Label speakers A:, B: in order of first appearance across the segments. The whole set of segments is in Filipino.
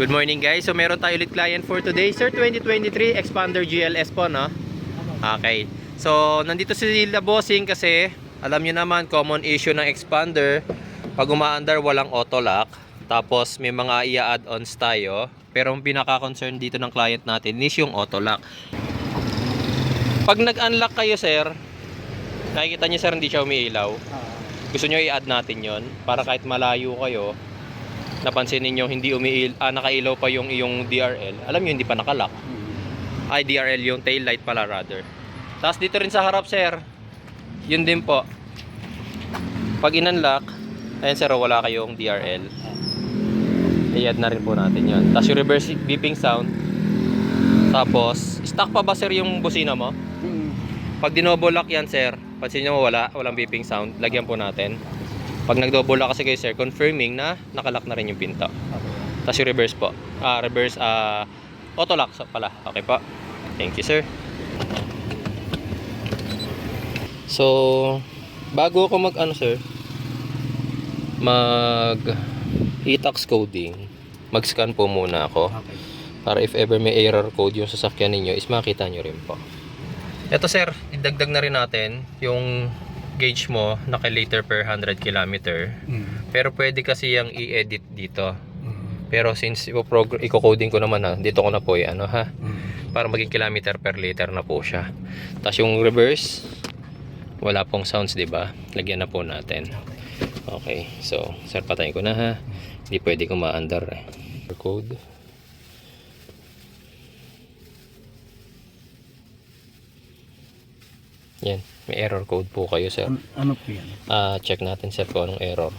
A: Good morning guys. So meron tayo ulit client for today. Sir, 2023 Expander GLS po, no? Okay. So, nandito si Bossing kasi alam niyo naman, common issue ng Expander. Pag umaandar, walang auto lock. Tapos, may mga i-add-ons tayo. Pero ang pinaka-concern dito ng client natin is yung auto lock. Pag nag-unlock kayo, sir, nakikita niyo sir, hindi siya umiilaw. Gusto niyo i-add natin yon para kahit malayo kayo, napansin ninyo hindi umiil, ah, nakailaw pa yung iyong DRL. Alam niyo hindi pa nakalock. Ay, DRL yung tail light pala rather. Tapos dito rin sa harap, sir. Yun din po. Pag in-unlock, ayan sir, wala kayong DRL. I-add na rin po natin yun. Tapos yung reverse beeping sound. Tapos, stock pa ba sir yung busina mo? Pag dinoble lock yan, sir, pansin nyo wala, walang beeping sound, lagyan po natin. Pag nag-double lock kasi kayo, sir, confirming na nakalock na rin yung pinto. Tapos yung reverse po. Ah, reverse, ah, auto lock so, pala. Okay po. Thank you, sir. So, bago ako mag, ano, sir, mag e-tax coding, mag-scan po muna ako.
B: Okay.
A: Para if ever may error code yung sasakyan ninyo, is makita nyo rin po. Ito sir, idagdag na rin natin yung gauge mo naka-liter per 100 kilometer. Pero pwede kasi yung i-edit dito. Pero since i-coding ko naman ha, dito ko na po ano ha, para maging kilometer per liter na po siya. Tapos yung reverse, wala pong sounds, 'di ba? Lagyan na po natin. Okay. So, sir patayin ko na ha. Hindi pwede ko ma-under eh. Code. Yan, may error code po kayo, sir.
B: An- ano po yan?
A: Ah, check natin sir kung anong error.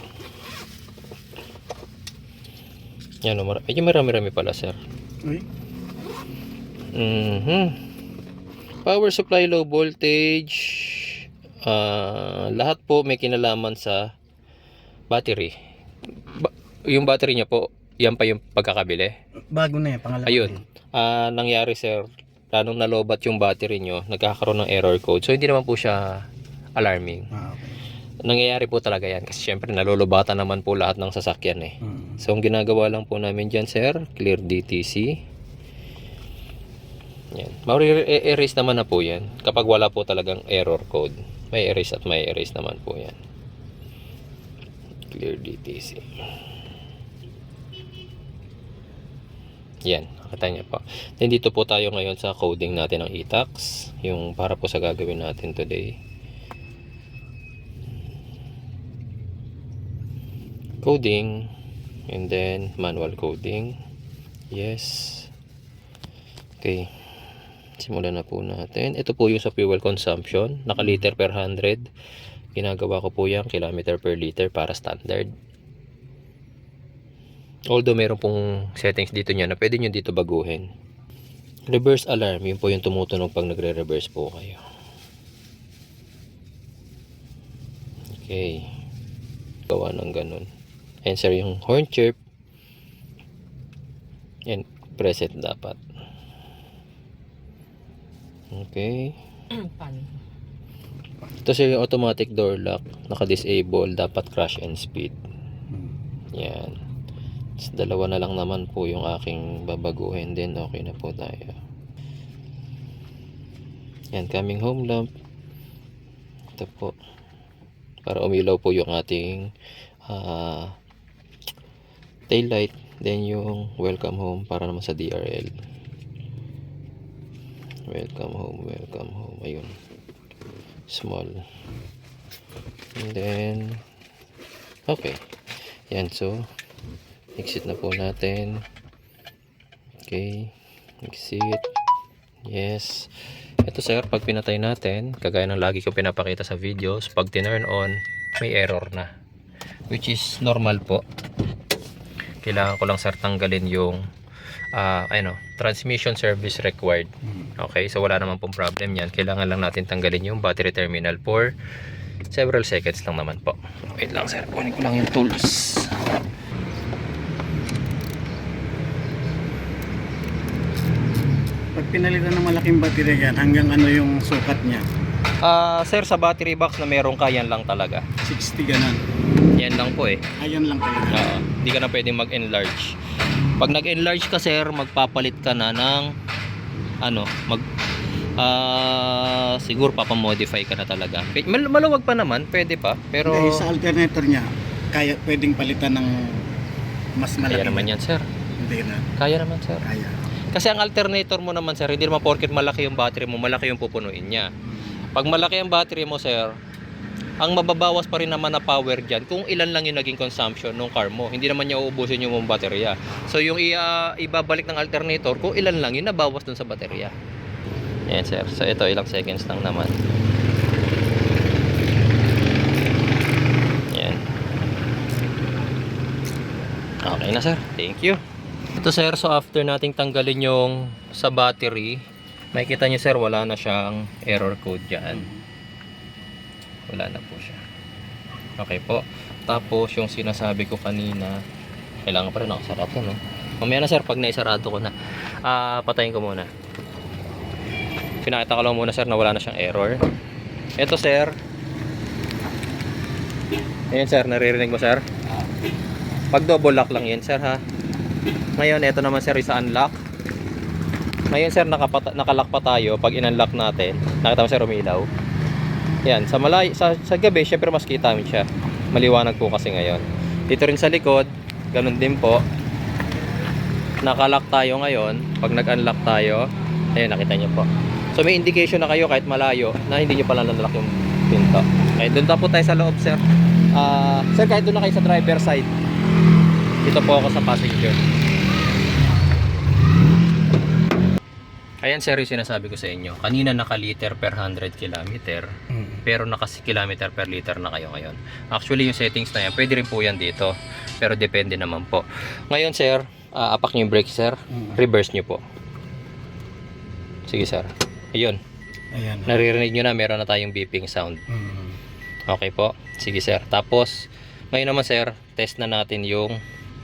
A: Yan, oh, mara- medyo marami-rami pala, sir.
B: Uy,
A: Mhm. Power supply low voltage. Ah, lahat po may kinalaman sa battery. Ba- yung battery niya po, yan pa yung pagkakabili.
B: bago na yan, pangalawa.
A: Ayun. Ah, nangyari sir, planong nalobat yung battery nyo, nagkakaroon ng error code. So hindi naman po siya alarming.
B: Ah, okay.
A: Nangyayari po talaga yan kasi syempre nalulubatan naman po lahat ng sasakyan eh.
B: Mm.
A: So ang ginagawa lang po namin dyan sir, clear DTC. Yan. Mauri-erase naman na po yan kapag wala po talagang error code. May erase at may erase naman po yan. Clear DTC. Yan, nakita niya po. Then dito po tayo ngayon sa coding natin ng e-tax. Yung para po sa gagawin natin today. Coding. And then manual coding. Yes. Okay. Simulan na po natin. Ito po yung sa fuel consumption. Naka-liter per 100. Ginagawa ko po yan kilometer per liter para standard. Although meron pong settings dito niya na pwede nyo dito baguhin. Reverse alarm, yun po yung tumutunog pag nagre-reverse po kayo. Okay. Gawa ng ganun. Sir, yung horn chirp. Yan, preset dapat. Okay. Ito sir yung automatic door lock. Naka-disable, dapat crash and speed.
B: Mm.
A: Yan. Tapos dalawa na lang naman po yung aking babaguhin din. Okay na po tayo. Yan, coming home lamp. Ito po. Para umilaw po yung ating ah, tail light. Then yung welcome home para naman sa DRL. Welcome home, welcome home. Ayun. Small. And then, okay. Yan, so, exit na po natin. Okay. Exit. Yes. Ito sir, pag pinatay natin, kagaya ng lagi ko pinapakita sa videos, pag tinurn on, may error na. Which is normal po. Kailangan ko lang sir tanggalin yung ah ano, transmission service required.
B: Mm.
A: Okay, so wala naman pong problem yan. Kailangan lang natin tanggalin yung battery terminal for several seconds lang naman po. Wait lang sir, kunin ko lang yung tools.
B: Pinalitan ng malaking baterya yan, hanggang ano yung sukat niya?
A: Ah, sir, sa battery box na meron ka, yan lang talaga.
B: 60 ganun.
A: Yan lang po eh.
B: Ayan lang talaga.
A: Oo, hindi ka na pwedeng mag-enlarge. Pag nag-enlarge ka sir, magpapalit ka na ng ano, mag ah siguro papamodify ka na talaga. Pe- Mal- maluwag pa naman, pwede pa. Pero
B: Dahil sa alternator niya, kaya pwedeng palitan ng mas malaki.
A: kaya naman
B: na.
A: yan sir.
B: Hindi na.
A: Kaya naman sir.
B: Kaya.
A: Kasi ang alternator mo naman sir, hindi naman porket malaki yung battery mo, malaki yung pupunuin niya. Pag malaki ang battery mo sir, ang mababawas pa rin naman na power dyan kung ilan lang yung naging consumption ng car mo. Hindi naman niya uubusin yung mong baterya. So yung i- ibabalik ng alternator kung ilan lang yung nabawas dun sa baterya. Yan sir. So ito ilang seconds lang naman. Yan. Okay na sir. Thank you. Ito sir, so after nating tanggalin yung sa battery, makikita nyo sir, wala na siyang error code dyan. Wala na po siya. Okay po. Tapos yung sinasabi ko kanina, kailangan pa rin nakasarado, no? Mamaya na sir, pag naisarado ko na, ah patayin ko muna. Pinakita ko lang muna sir na wala na siyang error. Ito sir. Ayan sir, naririnig mo sir? Pag double lock lang yan sir ha. Ngayon, ito naman sir, isa unlock. Ngayon sir, nakapata, nakalock pa tayo. Pag in-unlock natin, nakita mo sir, umilaw. Yan, sa malay sa, sa gabi, syempre mas kita mo siya. Maliwanag po kasi ngayon. Dito rin sa likod, ganun din po. Nakalock tayo ngayon. Pag nag-unlock tayo, ayun, nakita niyo po. So may indication na kayo kahit malayo na hindi niyo pala nalalock yung pinto. Okay, doon na po tayo sa loob, sir. Ah, sir, kahit doon na kayo sa driver side. Dito po ako sa passenger. Ayan sir, yung sinasabi ko sa inyo. Kanina naka-liter per 100 kilometer.
B: Mm.
A: Pero naka kilometer per liter na kayo ngayon. Actually, yung settings na yan, pwede rin po yan dito. Pero depende naman po. Ngayon sir, ah, apak nyo yung brake sir.
B: Mm.
A: Reverse nyo po. Sige sir. Ayun.
B: Ayan.
A: Naririnig nyo na, meron na tayong beeping sound.
B: Mm.
A: Okay po. Sige sir. Tapos, ngayon naman sir, test na natin yung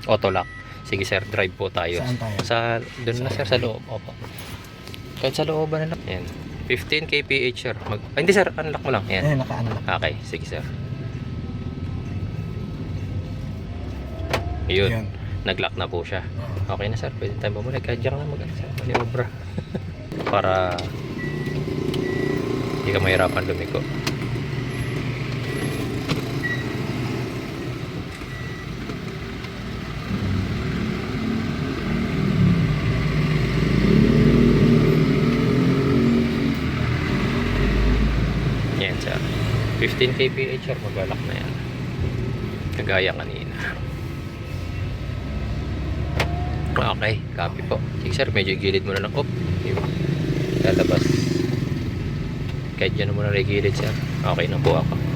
A: auto lock. Sige sir, drive po tayo.
B: Saan tayo?
A: Sa, doon na sir, sa loob. Opo. Kahit sa loob na lang. Yan. 15 kph sir. Mag, ah, hindi sir, unlock mo lang. Yan.
B: Eh, naka-ano lang.
A: Okay, sige sir. Ayun,
B: Ayan.
A: nag-lock na po siya. Okay na sir, pwede tayo bumalik. Kahit dyan ka na mag sir, maniobra. Para hindi ka mahirapan lumiko. Yan sir. 15 kph mag-lock na yan. Kagaya kanina. Okay, copy po. Sige sir, medyo gilid mo na lang. Op, yun. lalabas. Kahit dyan mo na rin gilid sir. Okay na po ako.